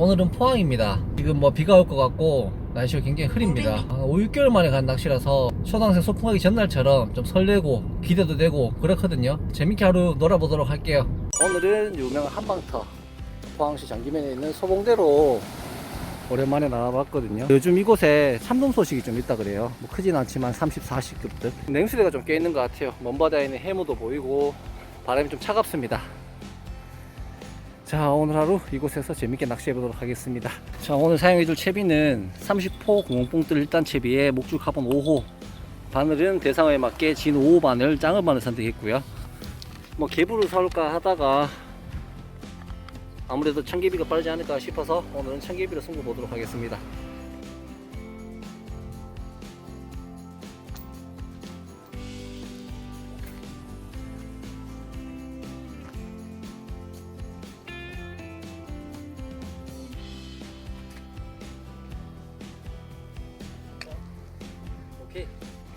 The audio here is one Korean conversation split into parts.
오늘은 포항입니다. 지금 뭐 비가 올 것 같고 날씨가 굉장히 흐립니다. 아, 5, 6개월 만에 간 낚시라서 초등학생 소풍하기 전날처럼 좀 설레고 기대도 되고 그렇거든요. 재밌게 하루 놀아보도록 할게요. 오늘은 유명한 한방터 포항시 장기면에 있는 소봉대로 오랜만에 나와봤거든요. 요즘 이곳에 참돔 소식이 좀 있다 그래요. 뭐 크진 않지만 30, 40급들. 냉수대가 좀 껴있는 것 같아요. 먼 바다에 있는 해무도 보이고 바람이 좀 차갑습니다. 자 오늘 하루 이곳에서 재밌게 낚시해 보도록 하겠습니다. 자 오늘 사용해 줄 채비는 30호 공뽕뜰 1단 채비에 목줄 카본 5호 바늘은 대상어에 맞게 진 5호 바늘 짱어 바늘 선택했고요. 뭐 개부를 사올까 하다가 아무래도 청개비가 빠르지 않을까 싶어서 오늘은 청개비로 승부 보도록 하겠습니다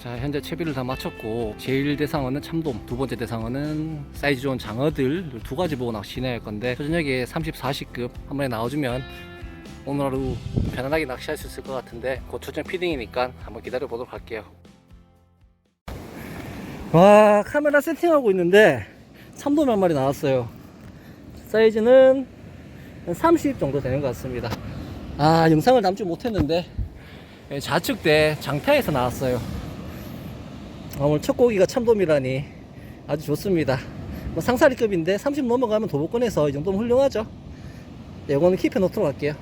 자 현재 채비를 다 마쳤고 제일 대상어는 참돔 두 번째 대상어는 사이즈 좋은 장어들 두 가지 보고 낚시해 할 건데 저녁에 30, 40급 한 번에 나와주면 오늘 하루 편안하게 낚시할 수 있을 것 같은데 곧 초점 피딩이니까 한번 기다려 보도록 할게요. 와 카메라 세팅하고 있는데 참돔 한 마리 나왔어요. 사이즈는 한30 정도 되는 것 같습니다. 아 영상을 남지 못했는데 예, 좌측 대 장타에서 나왔어요. 아, 오늘 첫 고기가 참돔이라니 아주 좋습니다. 뭐 상사리급인데 30 넘어가면 도복권에서 이 정도면 훌륭하죠. 네, 이거는 킵해 놓도록 할게요.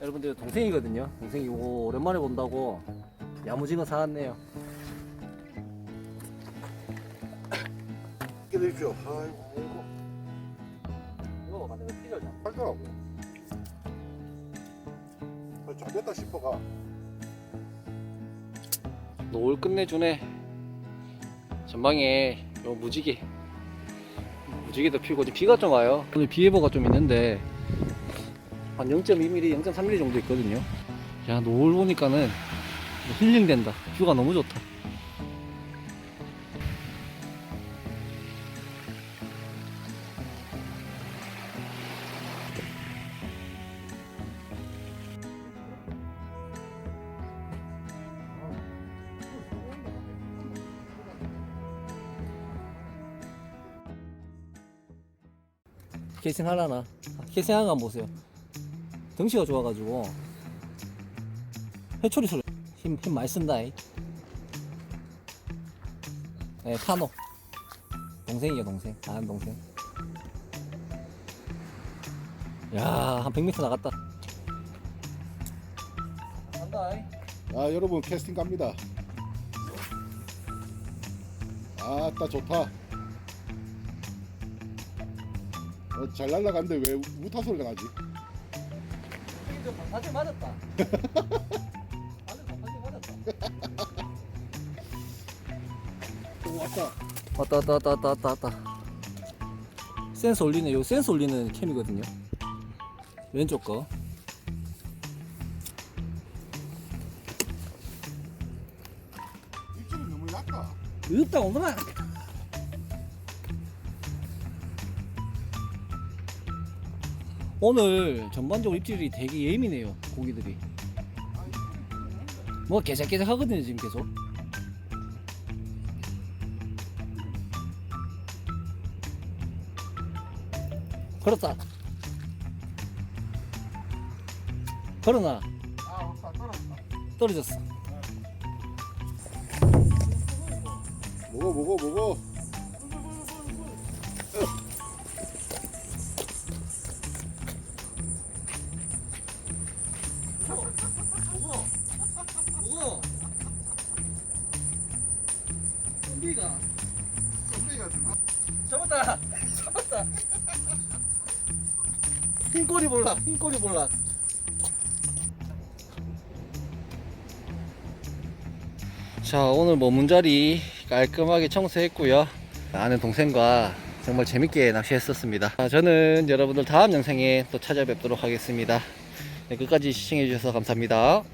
여러분들 동생이거든요. 동생이 이거 오랜만에 본다고 야무지게 사왔네요. 드십시오. 아이고, 이거 봐봐, 내가 피를 잡. 팔더라고. 어, 잘 됐다 싶어가. 노을 끝내주네. 전방에 요 무지개. 무지개도 피고 비가 좀 와요. 오늘 비 예보가 좀 있는데 한 0.2mm, 0.3mm 정도 있거든요. 야 노을 보니까는 힐링된다. 뷰가 너무 좋다. 캐싱 하려나? 캐싱 하는 거 한번 보세요. 덩치가 좋아가지고 회초리 소리 힘, 힘 많이 쓴다. 이. 네, 파노. 동생이요, 동생. 아는 동생. 야, 한 100m 나갔다. 간다. 이. 아, 여러분 캐스팅 갑니다. 아따 좋다. 어, 잘 날라갔는데 왜 우타 소리가 나지? 좀 사실 맞았다. 사실 맞았다. 오, 왔다. 왔다 왔다 왔다 왔다 왔다 왔다 센서 올리는 요 센서 올리는 캠이거든요 왼쪽 거 입질이 너무 약다. 없다 오늘아 오늘 전반적으로 입질이 되게 예민해요 고기들이 뭐 깨작깨작 하거든요 지금 계속 왔다. 떨어졌다. 떨어졌어 먹어, 먹어, 먹어. 잡았다. 잡았다. 흰 꼬리 볼락 흰꼬리 볼락 자 오늘 머문 자리 깔끔하게 청소했고요. 아는 동생과 정말 재밌게 낚시했었습니다. 아, 저는 여러분들 다음 영상에 또 찾아뵙도록 하겠습니다. 네, 끝까지 시청해 주셔서 감사합니다